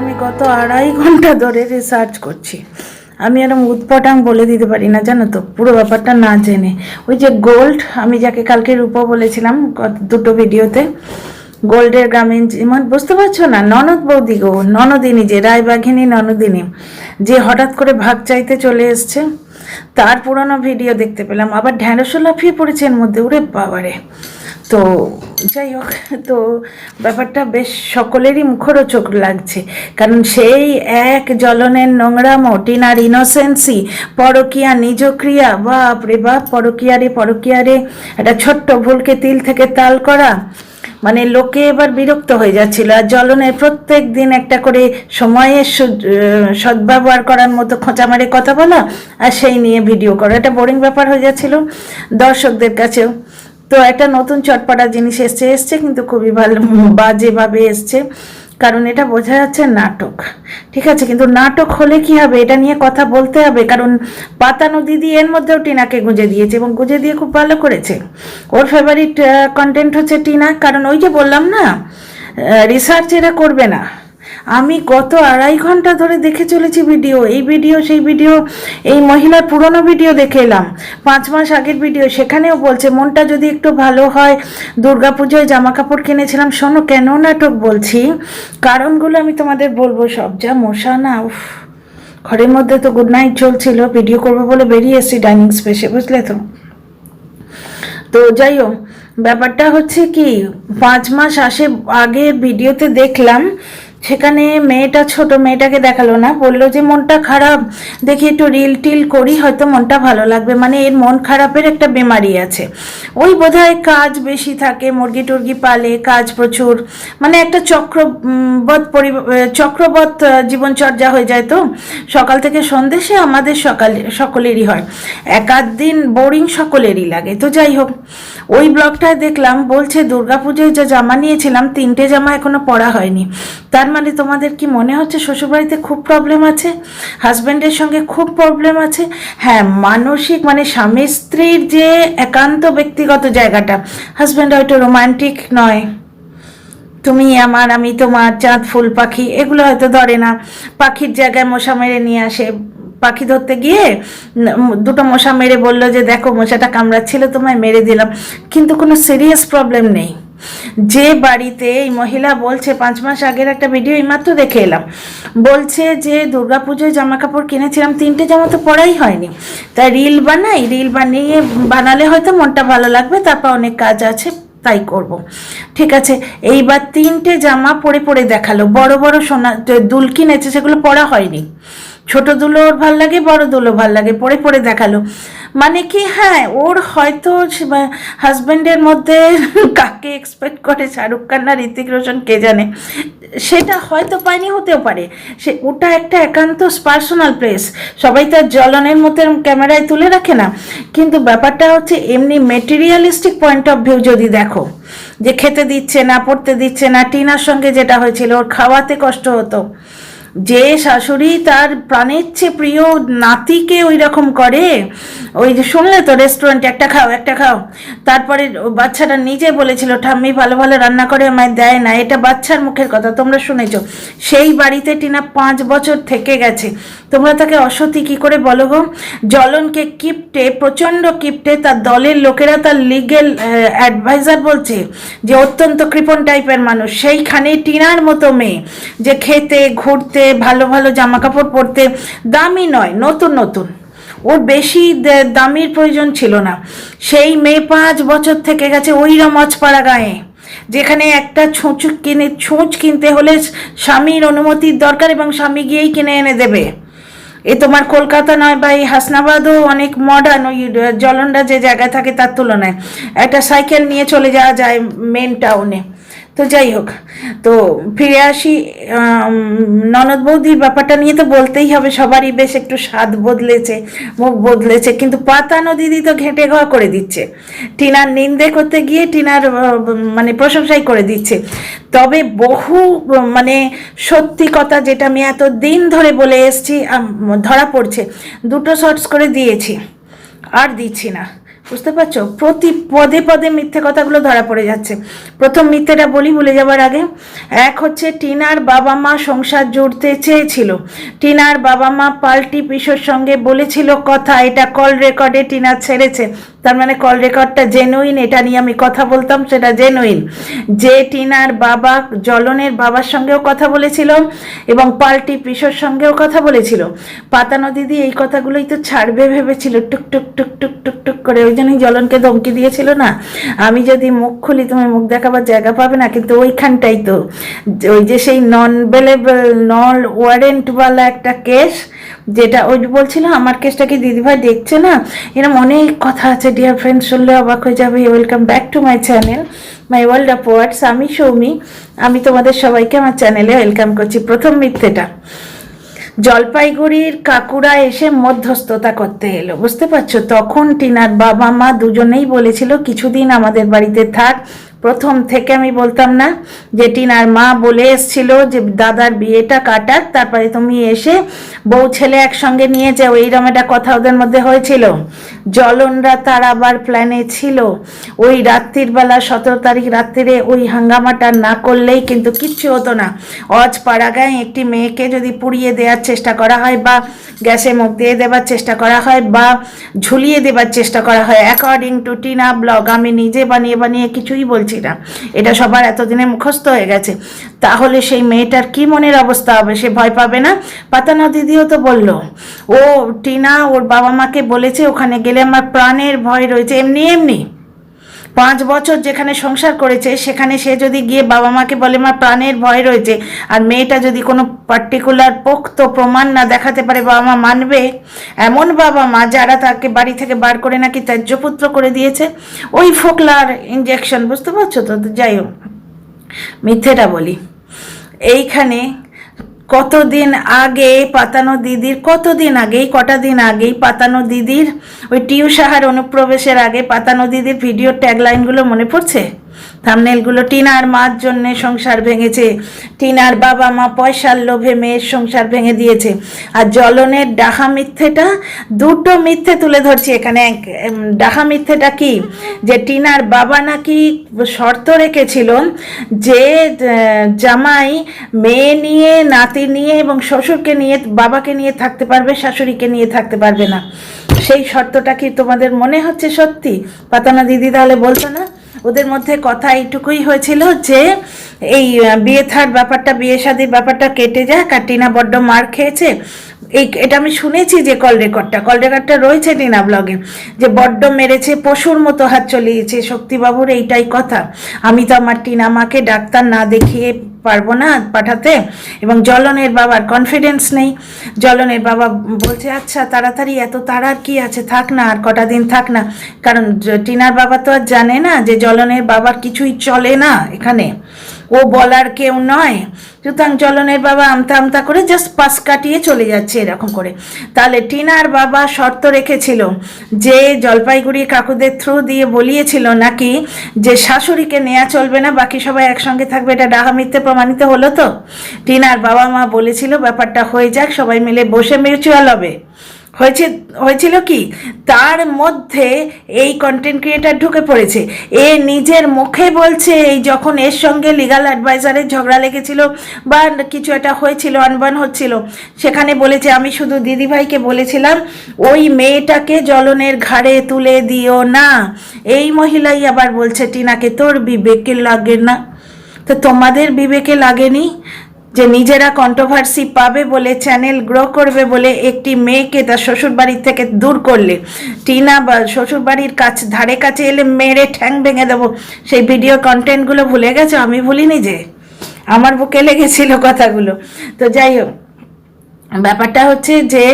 আমি গত আড়াই ঘণ্টা ধরে রিসার্চ করছি। আমি এরকম উৎপটাং বলে দিতে পারি না, জানো তো? পুরো ব্যাপারটা না জেনে। ওই যে গোল্ড আমি যাকে কালকে রূপো বলেছিলাম দুটো ভিডিওতে, গোল্ডের গ্রামীণ জীবন বুঝতে পারছ না? ননদ বৌদি গো, ননদিনী যে, রায়বাঘিনী ননদিনী, যে হঠাৎ করে ভাগ চাইতে চলে এসছে, তার পুরনো ভিডিও দেখতে পেলাম। আবার ঢ্যাঁড়সও লাফিয়ে পড়েছে এর মধ্যে। উড়ে বাবারে! তো যাই হোক, তো ব্যাপারটা বেশ সকলেরই মুখরোচক লাগছে। কারণ সেই এক জ্বলনের নোংরামো টিনার ইনোসেন্সি, পরকিয়া নিজক্রিয়া, বাপ রে বাপ পরকিয়ারে পরকিয়ারে একটা ছোট্ট ভুলকে তিল থেকে তাল করা মানে লোকে এবার বিরক্ত হয়ে যাচ্ছিল। আর জ্বলনের প্রত্যেক দিন একটা করে সময়ের সদ্ব্যবহার করার মতো খোঁচা মারে কথা বলা, আর সেই নিয়ে ভিডিও করা। এটা বোরিং ব্যাপার হয়ে যাচ্ছিল দর্শকদের কাছেও। তো একটা নতুন চটপটা জিনিস এসছে এসছে কিন্তু খুবই ভালো বাজেভাবে এসছে। কারণ এটা বোঝা যাচ্ছে নাটক, ঠিক আছে? কিন্তু নাটক হলে কি হবে? এটা নিয়ে কথা বলতে হবে। কারণ পাতানো দিদি এর মধ্যেও টিনাকে গুঁজে দিয়েছে এবং গুঁজে দিয়ে খুব ভালো করেছে। ওর ফেভারিট কন্টেন্ট হচ্ছে টিনা। কারণ ওই যে বললাম না রিসার্চ এরা করবে না। আমি গত আড়াই ঘণ্টা ধরে দেখে চলেছি ভিডিও। এই ভিডিও, সেই ভিডিও, এই মহিলার পুরনো ভিডিও দেখে এলাম। পাঁচ মাস আগের ভিডিও। সেখানেও বলছে, মনটা যদি একটু ভালো হয়, দুর্গাপুজোয় জামা কাপড় কিনেছিলাম। শোনো, কেন নাটক বলছি? কারণগুলো আমি তোমাদের বলব। সব যা মশা না, উফ। ঘরের মধ্যে তো গুড নাইট চলছিল। ভিডিও করব বলে বেরিয়ে এসেছি ডাইনিং স্পেসে বুঝলে তো? তো যাই হোক, ব্যাপারটা হচ্ছে কি, পাঁচ মাস আসে আগে ভিডিওতে দেখলাম সেখানে মেয়েটা ছোট মেয়েটাকে দেখাল না। বলল যে মনটা খারাপ। দেখি একটু রিল টিল করি হয়তো মনটা ভালো লাগবে। মানে এর মন খারাপের একটা বেমারি আছে। ওই বোধহয় কাজ বেশি থাকে মুরগি টুরগি পালে কাজ প্রচুর। মানে একটা চক্রবৎ পরি চক্রবৎ আহ, জীবনচর্যা হয়ে যায় তো। সকাল থেকে সন্ধে সে আমাদের সকাল সকলেরই হয়। এক আধ দিন বোরিং সকলেরই লাগে। তো যাই হোক ওই ব্লগটায় দেখলাম বলছে দুর্গাপুজোয় যে জামা নিয়েছিলাম তিনটে জামা এখনও পরা হয়নি। তার মানে তোমাদের কি মনে হচ্ছে? শ্বশুরবাড়িতে খুব প্রবলেম আছে? হাজব্যান্ডের সঙ্গে খুব প্রবলেম আছে? হ্যাঁ মানসিক মানে স্বামী স্ত্রীর যে একান্ত ব্যক্তিগত জায়গাটা হাজব্যান্ড হয়তো রোমান্টিক নয়। তুমি আমার, আমি তোমার, চাঁদ, ফুল, পাখি, এগুলো হয়তো ধরে না। পাখির জায়গায় মশা মেরে নিয়ে আসে। পাখি ধরতে গিয়ে দুটো মশা মেরে বলল যে, দেখো, মশাটা কামড়াচ্ছিল, তোমায় মেরে দিলাম। কিন্তু কোনো সিরিয়াস প্রবলেম নেই। যে বাড়িতে এই মহিলা বলছে, পাঁচ মাস আগের একটা ভিডিও এইমাত্র দেখে এলাম। বলছে যে, দুর্গাপুজোয় জামা কাপড় কিনেছিলাম, তিনটে জামা তো পরাই হয়নি। তাই রিল বানাই রিল বানিয়ে বানালে হয়তো মনটা ভালো লাগবে, তারপর অনেক কাজ আছে, তাই করব। ঠিক আছে, এইবার তিনটে জামা পরে পরে দেখাল। বড় বড় সোনা দুল কিনেছে, সেগুলো পরা হয়নি। ছোট দুলো ভালো লাগে, বড় দুলো ভালো লাগে, পরে পরে দেখাল। মানে কি হ্যাঁ ওর হয়তো হাজব্যান্ডের মধ্যে কাকে এক্সপেক্ট করে শাহরুখ খান না ঋতিক রোশন, কে জানে? সেটা হয়তো পায়নি, হতেও পারে। সে, ওটা একটা একান্ত পার্সোনাল প্লেস সবাই তার জলনের মতো ক্যামেরায় তুলে রাখে না। কিন্তু ব্যাপারটা হচ্ছে, এমনি মেটেরিয়ালিস্টিক পয়েন্ট অফ ভিউ যদি দেখো, যে খেতে দিচ্ছে না, পড়তে দিচ্ছে না, টিনার সঙ্গে যেটা হয়েছিল, ওর খাওয়াতে কষ্ট হতো। যে শাশুড়ি তার প্রাণের চেয়ে প্রিয় নাতিকে ওই রকম করে, ওই যে শুনলে তো রেস্টুরেন্টে একটা খাও একটা খাও। তারপরে বাচ্চাটা নিজে বলেছিল, ঠাম্মি ভালো ভালো রান্না করে আমায় দেয় না, এটা বাচ্চার মুখের কথা, তোমরা শুনেছ। সেই বাড়িতে টিনা পাঁচ বছর থেকে গেছে। তোমরা তাকে অসতী কি করে বলো গো? জলনকে কিপটে, প্রচণ্ড কিপটে তার দলের লোকেরা তার লিগেল অ্যাডভাইজার বলছে যে, অত্যন্ত কৃপণ টাইপের মানুষ। সেইখানে টিনার মতো মেয়ে যে খেতে, ঘুরতে ভালো ভালো জামা কাপড় পরতে, দামি নয়, নতুন নতুন। ওর বেশি দামির প্রয়োজন ছিল না। সেই মেয়ে পাঁচ বছর থেকে গেছে ওই রমজপাড়া গায়ে, যেখানে একটা ছুঁচ কিনে, ছুঁচ কিনতে হলে স্বামীর অনুমতির দরকার এবং স্বামী গিয়েই কিনে এনে দেবে। এ তোমার কলকাতা নয় বা এই হাসনাবাদও অনেক মডার্ন ওই জলন্ডা যে জায়গায় থাকে তার তুলনায়। একটা সাইকেল নিয়ে চলে যাওয়া যায় মেন টাউনে তো যাই হোক, তো ফিরে আসি ননদ বৌদির ব্যাপারটা নিয়ে তো বলতেই হবে, সবারই বেশ একটু স্বাদ বদলেছে, মুখ বদলেছে, কিন্তু পাতানো দিদি তো ঘেঁটে ঘা করে দিচ্ছে। টিনার নিন্দে করতে গিয়ে টিনার মানে প্রশংসাই করে দিচ্ছে। তবে বহু মানে সত্যি কথা যেটা আমি এত দিন ধরে বলে এসছি ধরা পড়ছে, দুটো শর্টস করে দিয়েছি, আর দিচ্ছি না। বুঝতে পারছ? প্রতি পদে পদে মিথ্যে কথাগুলো ধরা পড়ে যাচ্ছে। প্রথম মিথ্যেটা বলি, ভুলে যাবার আগে। এক হচ্ছে, টিনার বাবা মা সংসার জুড়তে চেয়েছিল। টিনার বাবা মা পাল্টি পিসোর সঙ্গে বলেছিল, কথা, এটা কল রেকর্ডে টিনা ছেড়েছে। তার মানে কল রেকর্ডটা জেনুইন এটা নিয়ে আমি কথা বলতাম, সেটা জেনুইন যে টিনার বাবা জলনের বাবার সঙ্গেও কথা বলেছিল এবং পাল্টি পিসোর সঙ্গেও কথা বলেছিল। পাতানো দিদি এই কথাগুলোই তো ছাড়বে ভেবেছিল, টুক টুক টুক টুক টুক টুক করে। ওই জন্যই জলনকে ধমকি দিয়েছিল না? আমি যদি মুখ খুলি, তুমি মুখ দেখাবার জায়গা পাবে না, কিন্তু ওইখানটাই তো। ওই যে সেই নন বেলেবল নন ওয়ারেন্টওয়ালা একটা কেস যেটা ওই বলছিল, আমার কেসটা কি দিদিভাই দেখছে না? এরকম অনেক কথা আছে ডিয়ার ফ্রেন্ড শুনলে অবাক হয়ে যাবে welcome back to my channel my world of words আমি সৌমি, আমি তোমাদের সবাইকে আমার চ্যানেলে ওয়েলকাম করছি প্রথম মিথ্যেটা। জলপাইগুড়ির কাকুরা এসে মধ্যস্থতা করতে এলো, বুঝতে পারছ? তখন টিনার বাবা মা দুজনেই বলেছিল, কিছুদিন আমাদের বাড়িতে থাক প্রথম থেকে আমি বলতাম না যে টিনার মা বলে এসছিল যে, দাদার বিয়েটা কাটাক তারপরে তুমি এসে বউ ছেলে একসঙ্গে নিয়ে যাও। এইরকম একটা কথা ওদের মধ্যে হয়েছিল। জলনরা তার আবার প্ল্যানে ছিল। ওই রাত্রির বেলা সতেরো তারিখ রাত্রিরে ওই হাঙ্গামাটা না করলেই কিন্তু কিচ্ছু হতো না। অজ পাড়াগায় একটি মেয়েকে যদি পুড়িয়ে দেওয়ার চেষ্টা করা হয় বা গ্যাসে মুখ দিয়ে দেওয়ার চেষ্টা করা হয় বা ঝুলিয়ে দেওয়ার চেষ্টা করা হয় অ্যাকর্ডিং টু টিনা ব্লগ আমি নিজে বানিয়ে বানিয়ে কিছুই বলছি না এটা সবার এতদিনে মুখস্থ হয়ে গেছে। তাহলে সেই মেয়েটার কি মনের অবস্থা হবে? সে ভয় পাবে না? পাতানা দিদিও তো বলল, ও টিনা, ওর বাবা মাকে বলেছে ওখানে গেলে আমার প্রাণের ভয় রয়েছে। এমনি এমনি। পাঁচ বছর যেখানে সংসার করেছে, সেখানে সে যদি গিয়ে বাবা মাকে বলে আমার প্রাণের ভয় রয়েছে, আর মেয়েটা যদি কোনো পার্টিকুলার পোক্ত প্রমাণ না দেখাতে পারে বাবা মা মানবে? এমন বাবা মা যারা তাকে বাড়ি থেকে বার করে নাকি ত্যায্যপুত্র করে দিয়েছে, ওই ফোকলার ইঞ্জেকশন বুঝতে পারছ তো? যাই হোক, মিথ্যেটা বলি। এইখানে কতদিন আগে পাতানো দিদির, কতদিন আগেই কটা দিন আগেই পাতানো দিদির ওই টিউ সাহার অনুপ্রবেশের আগে পাতানো দিদির ভিডিও ট্যাগলাইনগুলো মনে পড়ছে? থামনেলগুলো টিনার মার জন্য সংসার ভেঙেছে। টিনার বাবা মা পয়সার লোভে মেয়ের সংসার ভেঙে দিয়েছে। আর জলনের ডাহা মিথ্যেটা, দুটো মিথ্যে তুলে ধরছি এখানে ডাহা মিথ্যেটা কি? যে টিনার বাবা নাকি শর্ত রেখেছিল যে জামাই মেয়ে নিয়ে, নাতি নিয়ে এবং শ্বশুরকে নিয়ে, বাবাকে নিয়ে থাকতে পারবে, শাশুড়িকে নিয়ে থাকতে পারবে না। সেই শর্তটা কি তোমাদের মনে হচ্ছে সত্যি? পাতানা দিদি তাহলে বলতো না? ওদের মধ্যে কথা এইটুকুই হয়েছিল যে এই বিয়ে থার ব্যাপারটা, বিয়ে শাদির ব্যাপারটা কেটে যায় কাটিনা বড্ড মার খেয়েছে। এই, এটা আমি শুনেছি যে কল রেকর্ডটা কল রেকর্ডটা রয়েছে টিনা ব্লগে, যে বড্ড মেরেছে, পশুর মতো হাত চলিয়েছে। শক্তিবাবুর এইটাই কথা। আমি তো আমার টিনা মাকে ডাক্তার না দেখিয়ে পারব না পাঠাতে। এবং জলনের বাবার কনফিডেন্স নেই। জলনের বাবা বলছে আচ্ছা তাড়াতাড়ি, এত তাড়ার কি আছে? থাক না, আর কটা দিন থাক না। কারণ, টিনার বাবা তো আর জানে না যে জলনের বাবার কিছুই চলে না এখানে। ও বলার কেউ নয়। সুতরাং জলনের বাবা আমতা আমতা করে জাস্ট পাস কাটিয়ে চলে যাচ্ছে এরকম করে। তাহলে টিনার বাবা শর্ত রেখেছিল যে জলপাইগুড়ি কাকুদের থ্রু দিয়ে বলিয়েছিল নাকি যে শাশুড়িকে নেওয়া চলবে না, বাকি সবাই একসঙ্গে থাকবে। এটা ডাহা মিথ্যে প্রমাণিত হলো তো? টিনার বাবা মা বলেছিল ব্যাপারটা হয়ে যাক, সবাই মিলে বসে মিউচুয়াল হবে। হয়েছে, হয়েছিল কি? তার মধ্যে এই কন্টেন্ট ক্রিয়েটার ঢুকে পড়েছে। এ নিজের মুখে বলছে, এই যখন এর সঙ্গে লিগাল অ্যাডভাইজারের ঝগড়া লেগেছিল বা কিছু একটা হয়েছিল, আনবান হচ্ছিল, সেখানে বলেছে, আমি শুধু দিদিভাইকে বলেছিলাম, ওই মেয়েটাকে জলনের ঘাড়ে তুলে দিও না। এই মহিলাই আবার বলছে, টিনাকে তোর বিবেকে লাগে না। তো তোমাদের বিবেকে লাগেনি? যে নিজেরা কন্ট্রোভার্সি পাবে বলে চ্যানেল গ্রো করবে বলে একটি মেয়েকে তার শ্বশুরবাড়ির থেকে দূর করলে। টিনা বা শ্বশুরবাড়ির কাছ ধারে কাছে এলে মেরে ঠ্যাং ভেঙে দেবো। সেই ভিডিও কন্টেন্টগুলো ভুলে গেছো? আমি ভুলিনি যে। আমার বুকে লেগেছিল কথাগুলো। তো যাই হোক ব্যাপারটা হচ্ছে যে,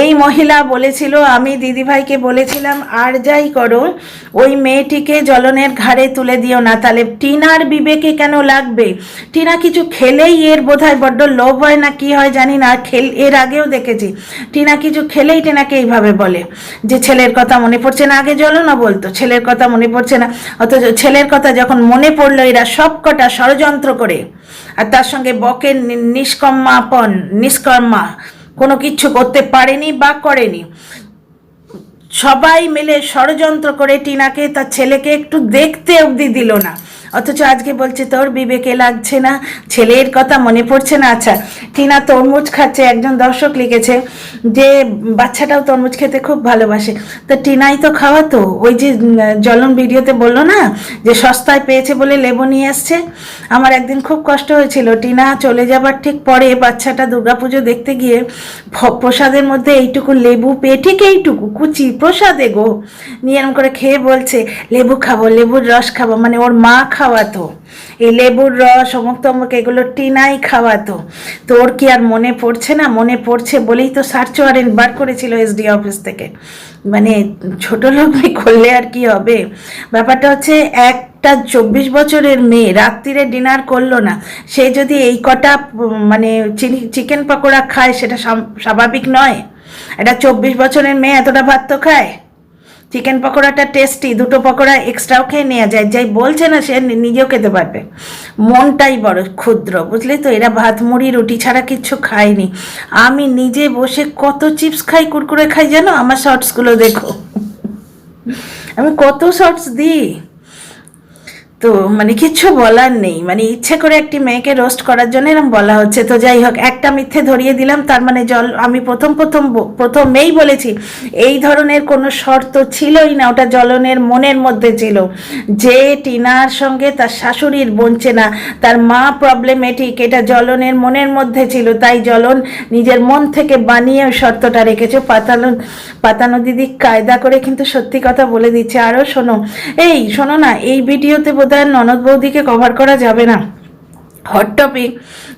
এই মহিলা বলেছিল, আমি দিদিভাইকে বলেছিলাম, আর যাই করো, ওই মেয়েটিকে জলনের ঘাড়ে তুলে দিও না, তাহলে টিনার বিবেকে কেন লাগবে? টিনা কিছু খেলেই এর বোধহয় বড্ড লোভ হয় না, কি হয় জানি না খেল, এর আগেও দেখেছি, টিনা কিছু খেলেই টিনাকে এইভাবে বলে, যে ছেলের কথা মনে পড়ছে না, আগে জলনা বলতো, ছেলের কথা মনে পড়ছে না, অথচ ছেলের কথা যখন মনে পড়ল, এরা সব কটা ষড়যন্ত্র করে। আর তার সঙ্গে বকের নি- নিষ্কম্মাপন নিষ্কর্মা, কোনো কিছু করতে পারেনি বা করেনি। সবাই মিলে ষড়যন্ত্র করে টিনাকে, তার ছেলেকে একটু দেখতে অবধি দিল না। অথচ আজকে বলছে, তোর বিবেকে লাগছে না, ছেলের কথা মনে পড়ছে না। আচ্ছা টিনা তরমুজ খাচ্ছে, একজন দর্শক লিখেছে যে, বাচ্চাটাও তরমুজ খেতে খুব ভালোবাসে। তো টিনাই তো খাওয়াতো, ওই যে জলন ভিডিওতে বলল না, যে সস্তায় পেয়েছে বলে লেবু নিয়ে এসছে? আমার একদিন খুব কষ্ট হয়েছিল, টিনা চলে যাবার ঠিক পরে বাচ্চাটা দুর্গাপুজো দেখতে গিয়ে প্রসাদের মধ্যে এইটুকু লেবু পেয়ে, ঠিক এইটুকু, কুচি প্রসাদে গো, নিয়ে করে খেয়ে বলছে, লেবু খাব, লেবুর রস খাব। মানে ওর মা খাওয়াতো। এই লেবুর রস, অমুক তমুক, এগুলো টিনাই খাওয়াতো। তো ওর কি আর মনে পড়ছে না? মনে পড়ছে বলেই তো সার্চ ওয়ারেন্ট বার করেছিল এসডি অফিস থেকে। মানে ছোট লোক করলে আর কি হবে? ব্যাপারটা হচ্ছে এক একটা চব্বিশ বছরের মেয়ে রাত্রিরে ডিনার করল না। সে যদি এই কটা মানে চিকেন পকোড়া খায়, সেটা স্বাভাবিক নয়? এটা চব্বিশ বছরের মেয়ে এতটা ভাত তো খায়? চিকেন পকোড়াটা টেস্টি দুটো পকোড়া এক্সট্রাও খেয়ে নেওয়া যায়। যাই বলছে না সে নিজেও খেতে পারবে। মনটাই বড় ক্ষুদ্র, বুঝলি তো? এরা ভাত, মুড়ি, রুটি ছাড়া কিচ্ছু খায়নি। আমি নিজে বসে কত চিপস খাই, কুরকুরে খাই জানো? আমার শর্টসগুলো দেখো। আমি কত শর্টস দিই? তো মানে কিচ্ছু বলার নেই। মানে ইচ্ছে করে একটি মেয়েকে রোস্ট করার জন্য এরকম বলা হচ্ছে। তো যাই হোক, একটা মিথ্যে ধরিয়ে দিলাম। তার মানে জল, আমি প্রথম প্রথম প্রথমেই বলেছি, এই ধরনের কোনো শর্ত ছিলই না। ওটা জলনের মনের মধ্যে ছিল যে টিনার সঙ্গে তার শাশুড়ির বঞ্চে না। তার মা প্রবলেমেটিক এটা জলনের মনের মধ্যে ছিল। তাই জলন নিজের মন থেকে বানিয়ে ওই শর্তটা রেখেছে। পাতানো পাতানো দিদি কায়দা করে কিন্তু সত্যি কথা বলে দিচ্ছে। আরও শোনো, এই শোনো না, এই ভিডিওতে বোধহয় ননদ বৌদিকে কভার করা যাবে না। হট টপিক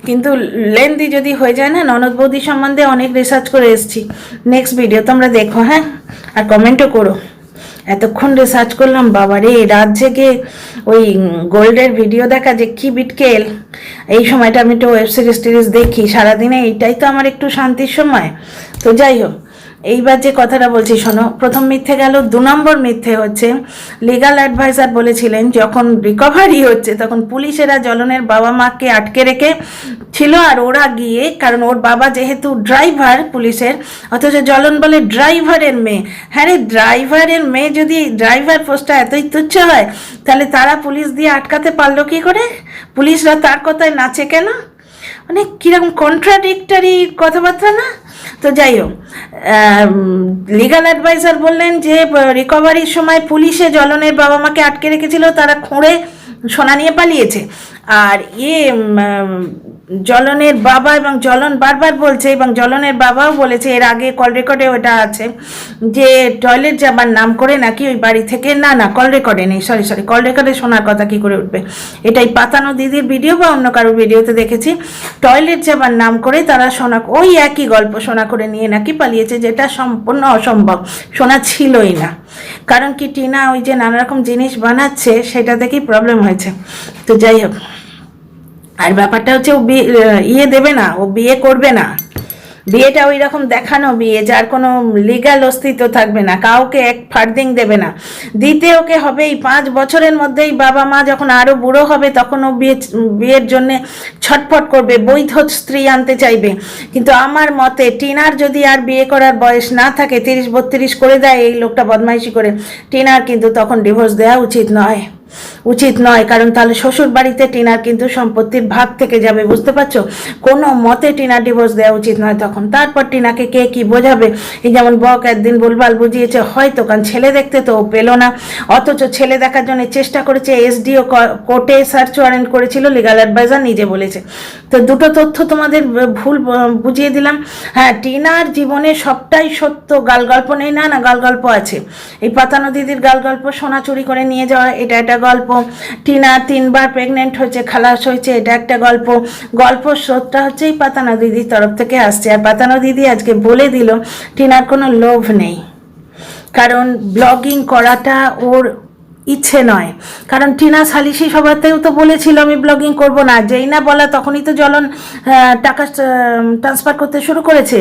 কিন্তু লেন্দি যদি হয়ে যায় না, ননদ বৌদি সম্বন্ধে অনেক রিসার্চ করে এসেছি। নেক্সট ভিডিও তোমরা দেখো হ্যাঁ? আর কমেন্টও করো। এতক্ষণ রিসার্চ করলাম বাবা রে রাত জেগে ওই গোল্ডের ভিডিও দেখা যে কি বিটকেল। এই সময়টা আমি একটু ওয়েব সিরিজ টিরিজ দেখি, সারাদিনে এইটাই তো আমার একটু শান্তির সময়। তো যাই হোক এইবার যে কথাটা বলছি, শোনো, প্রথম মিথ্যে গেল, দু নম্বর মিথ্যে হচ্ছে লিগাল অ্যাডভাইজার বলেছিলেন, যখন রিকভারি হচ্ছে, তখন পুলিশেরা জলনের বাবা মাকে আটকে রেখে ছিল আর ওরা গিয়ে, কারণ ওর বাবা যেহেতু ড্রাইভার পুলিশের, অথচ জলন বলে ড্রাইভারের মেয়ে। হ্যাঁ রে ড্রাইভারের মেয়ে যদি ড্রাইভার পোস্টটা এতই তুচ্ছ হয়, তাহলে তারা পুলিশ দিয়ে আটকাতে পারল কি করে? পুলিশরা তার কথায় নাচে কেন? মানে কীরকম কন্ট্রাডিক্টারি কথাবার্তা না? তো যাই হোক লিগাল অ্যাডভাইজার বললেন যে রিকভারির সময় পুলিশে জলনের বাবা মাকে আটকে রেখেছিল, তারা খুঁড়ে সোনা নিয়ে পালিয়েছে। আর ইয়ে জলনের বাবা এবং জলন বারবার বলছে এবং জলনের বাবাও বলেছে, এর আগে কল রেকর্ডে ওটা আছে যে টয়লেট যাবার নাম করে নাকি ওই বাড়ি থেকে, না না কল রেকর্ডে নেই সরি সরি কল রেকর্ডে শোনার কথা কি করে উঠবে? এটাই পাতানো দিদির ভিডিও বা অন্য কারোর ভিডিওতে দেখেছি টয়লেট যাবার নাম করে তারা সোনা ওই একই গল্প সোনা করে নিয়ে নাকি পালিয়েছে, যেটা সম্পূর্ণ অসম্ভব সোনা ছিলই না। কারণ কি টিনা ওই যে নানা রকম জিনিস বানাচ্ছে, সেটা থেকেই প্রবলেম হয়েছে। তো যাই হোক। আর ব্যাপারটা হচ্ছে ও ইয়ে দেবে না, ও বিয়ে করবে না। বিয়েটা ওই রকম দেখানো বিয়ে, যার কোনো লিগ্যাল অস্তিত্ব থাকবে না, কাউকে এক ফার্দিং দেবে না। দিতে ওকে হবে এই পাঁচ বছরের মধ্যেই বাবা মা যখন আরও বুড়ো হবে, তখন ও বিয়ে, বিয়ের জন্য ছটফট করবে, বৈধ স্ত্রী আনতে চাইবে। কিন্তু আমার মতে টিনার যদি আর বিয়ে করার বয়স না থাকে, তিরিশ বত্রিশ করে দেয় এই লোকটা বদমাইশি করে, টিনার কিন্তু তখন ডিভোর্স দেওয়া উচিত নয়। উচিত নয়, কারণ তাহলে শ্বশুর বাড়িতে টিনার কিন্তু সম্পত্তির ভাগ থেকে যাবে, বুঝতে পারছ? কোনো মতে টিনার ডিভোর্স দেওয়া উচিত নয় তখন। তারপর টিনাকে কে কি বোঝাবে? এই যেমন বক একদিন বলবাল বুঝিয়েছে, হয়তো, কারণ ছেলে দেখতে তো পেল না। অথচ ছেলে দেখার জন্য চেষ্টা করেছে এসডিও কোর্টে সার্চ ওয়ারেন্ট করেছিল লিগাল অ্যাডভাইজার নিজে বলেছে। তো দুটো তথ্য তোমাদের ভুল বুঝিয়ে দিলাম। হ্যাঁ টিনার জীবনে সবটাই সত্য গাল গল্প নেই। না না গাল গল্প আছে। এই পাতানো দিদির গাল গল্প সোনা চুরি করে নিয়ে যাওয়া, এটা একটা গল্প। টিনা তিনবার প্রেগনেন্ট হয়েছে, খালাস হয়েছে, এটা একটা গল্প। গল্প স্রোতটা হচ্ছে এই পাতানো দিদির তরফ থেকে আসছে। আর পাতানো দিদি আজকে বলে দিল, টিনার কোনো লোভ নেই। কারণ ব্লগিং করাটা ওর ইচ্ছে নয়। কারণ টিনা সালিসি সভাতেও তো বলেছিল আমি ব্লগিং করব না। যেই না বলা তখনই তো জ্বলন আহ, টাকা ট্রান্সফার করতে শুরু করেছে।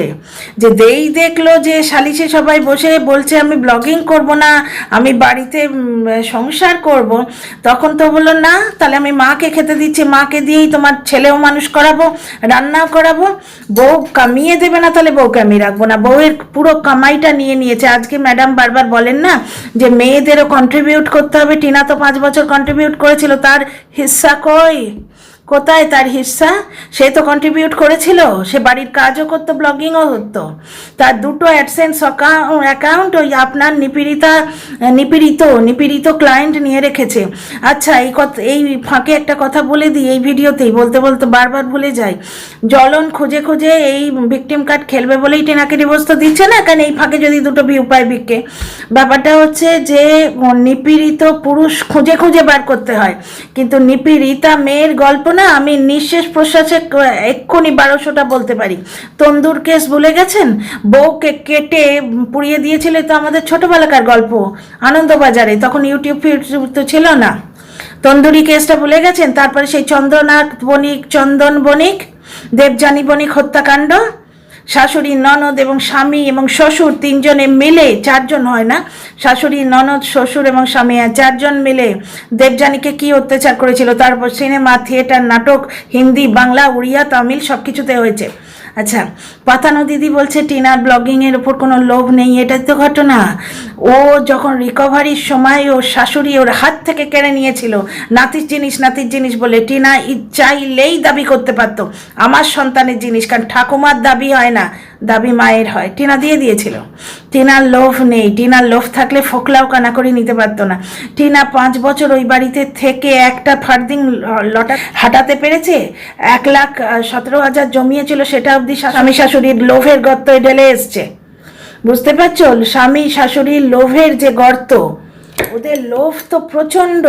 যে দেই দেখল যে সালিসি সবাই বসে বলছে আমি ব্লগিং করব না আমি বাড়িতে সংসার করব। তখন তো বলল না তাহলে আমি মাকে খেতে দিচ্ছি। মাকে দিয়েই তোমার ছেলেও মানুষ করাবো রান্নাও করাবো। বউ কামিয়ে দেবে না তাহলে বউকে আমি রাখব না। বউয়ের পুরো কামাইটা নিয়ে নিয়েছে। আজকে ম্যাডাম বারবার বলেন না যে মেয়েদেরও কন্ট্রিবিউট করতে হবে। টিনা তো পাঁচ বছর কন্ট্রিবিউট করেছিল তার হিস্সা কই? কোথায় তার হিস্সা? সে তো কন্ট্রিবিউট করেছিল। সে বাড়ির কাজও করতো ব্লগিংও হতো। তার দুটো অ্যাডসেন্স অ্যাকাউন্ট ওই আপনার নিপীড়িতা, নিপীড়িত নিপীড়িত ক্লায়েন্ট নিয়ে রেখেছে। আচ্ছা এই কথা এই ফাঁকে একটা কথা বলে দিই এই ভিডিওতেই, বলতে বলতে বারবার ভুলে যাই। জলন খুঁজে খুঁজে এই ভিকটিম কার্ড খেলবে বলেই টেনাকে ডিভোর্স তো দিচ্ছে না, কারণ এই ফাঁকে যদি দুটো ভিউ পায় বিককে। ব্যাপারটা হচ্ছে যে, নিপীড়িত পুরুষ খুঁজে খুঁজে বার করতে হয়। কিন্তু নিপীড়িতা মেয়ের গল্প না, আমি নিঃশেষ প্রশ্বাসে এক্ষুনি বারোশোটা বলতে পারি। তন্দুর কেস ভুলে গেছেন? বউকে কেটে পুড়িয়ে দিয়েছিল তো আমাদের ছোটবেলাকার গল্প, আনন্দবাজারে, তখন ইউটিউব ফিউটিউব তো ছিল না। তন্দুরি কেসটা ভুলে গেছেন? তারপরে সেই চন্দ্রনাথ বণিক, চন্দন বণিক, দেবযানী বণিক হত্যাকাণ্ড শাশুড়ি, ননদ এবং স্বামী এবং শ্বশুর তিনজনে মিলে, চারজন হয় না? শাশুড়ি, ননদ, শ্বশুর এবং স্বামী চারজন মিলে দেবযানীকে কি অত্যাচার করেছিল? তারপর সিনেমা, থিয়েটার, নাটক, হিন্দি, বাংলা, উড়িয়া, তামিল সব কিছুতে হয়েছে। আচ্ছা পাতানো দিদি বলছে, টিনার ব্লগিংয়ের ওপর কোনো লোভ নেই, এটাই তো ঘটনা। ও যখন রিকভারির সময় ওর শাশুড়ি ওর হাত থেকে কেড়ে নিয়েছিল, নাতির জিনিস নাতির জিনিস বলে টিনা চাইলেই দাবি করতে পারতো। আমার সন্তানের জিনিস, কারণ ঠাকুমার দাবি হয় না। দাবি মায়ের হয়। টিনা দিয়ে দিয়েছিল। টিনার লোভ নেই। টিনার লোভ থাকলে ফোকলাও কানা করে নিতে পারতো না। টিনা পাঁচ বছর ওই বাড়িতে থেকে একটা ফার্দিং লটা হাঁটাতে পেরেছে? এক লাখ সতেরো হাজার জমিয়েছিল সেটা অবধি স্বামী শাশুড়ির লোভের গর্তয় ঢেলে এসছে। বুঝতে পারছ? স্বামী শাশুড়ির লোভের যে গর্ত, ওদের লোভ তো প্রচণ্ড।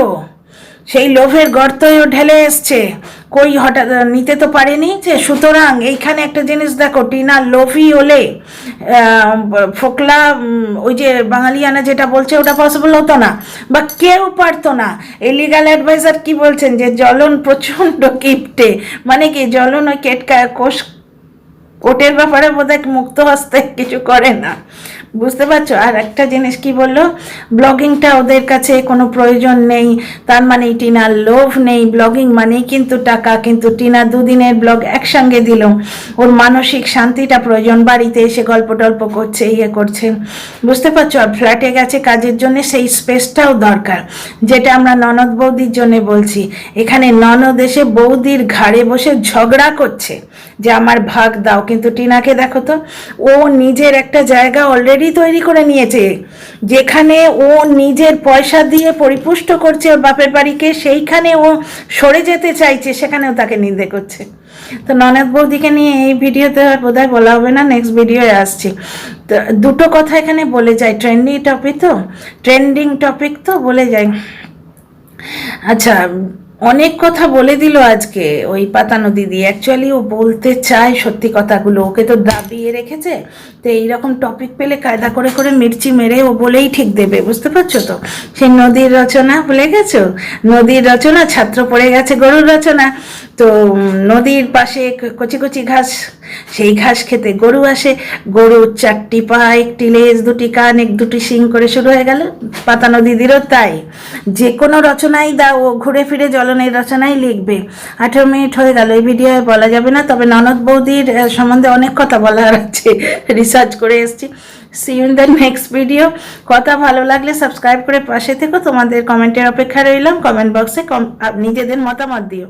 সেই লোভের গর্তও ঢেলে এসছে। কই হঠাৎ, নিতে তো পারেনি যে, সুতরাং এইখানে একটা জিনিস দেখো, টিনা লোভী হলে ফোকলা ওই যে বাঙালিয়ানা যেটা বলছে, ওটা পসিবল হতো না। বা কেউ পারতো না। এই লিগাল অ্যাডভাইজার কি বলছেন যে জলন প্রচণ্ড কিপটে। মানে কি জলন ওই কেটকা কোষ কোর্টের ব্যাপারে বোধহয় মুক্ত হস্তে কিছু করে না। বুঝতে পারছ? আর একটা জিনিস কি বলল? ব্লগিংটা ওদের কাছে কোনো প্রয়োজন নেই। তার মানে টিনার লোভ নেই। ব্লগিং মানেই কিন্তু টাকা। কিন্তু টিনা দুদিনের ব্লগ একসঙ্গে দিল। ওর মানসিক শান্তিটা প্রয়োজন। বাড়িতে এসে গল্প টল্প করছে ইয়ে করছে। বুঝতে পারছ? আর ফ্ল্যাটে গেছে কাজের জন্য, সেই স্পেসটাও দরকার। যেটা আমরা ননদ বৌদির জন্য বলছি। এখানে ননদ এসে বৌদির ঘাড়ে বসে ঝগড়া করছে। যে আমার ভাগ দাও। কিন্তু টিনাকে দেখো তো, ও নিজের একটা জায়গা অলরেডি তৈরি করে নিয়েছে, যেখানে ও নিজের পয়সা দিয়ে পরিপুষ্ট করছে ওর বাপের বাড়িকে, সেইখানে ও সরে যেতে চাইছে, সেখানেও তাকে নিন্দে করছে। তো ননদ বৌদিকে নিয়ে এই ভিডিওতে বোধহয় বলা হবে না নেক্সট ভিডিওয়ে আসছি। তো দুটো কথা এখানে বলে যায় ট্রেন্ডিং টপিক তো ট্রেন্ডিং টপিক তো বলে যায় আচ্ছা অনেক কথা বলে দিল আজকে ওই পাতানো দিদি। অ্যাকচুয়ালি ও বলতে চায় সত্যি কথাগুলো। ওকে তো দাবিয়ে রেখেছে। তো এইরকম টপিক পেলে কায়দা করে করে মির্চি মেরে ও বলেই ঠিক দেবে, বুঝতে পারছ তো? সেই নদীর রচনা, ভুলে গেছো? নদীর রচনা, ছাত্র পড়ে গেছে গরুর রচনা। তো নদীর পাশে কচি কচি ঘাস সেই ঘাস খেতে গরু আসে। গরুর চারটি পা, একটি লেজ, দুটি কান, এক দুটি শিং করে শুরু হয়ে গেল পাতানো দিদিরও তাই। যে কোনো রচনাই দাও, ও ঘুরে ফিরে জ্বলনের রচনাই লিখবে। আঠেরো মিনিট হয়ে গেল, এই ভিডিওয়ে বলা যাবে না, তবে ননদ বৌদির সম্বন্ধে অনেক কথা বলার আছে রিসার্চ করে এসেছি। See in the next video কথা ভালো লাগলে সাবস্ক্রাইব করে পাশে থেকো, তোমাদের কমেন্টের অপেক্ষা রইলাম। কমেন্ট বক্সে নিজেদের মতামত দিও।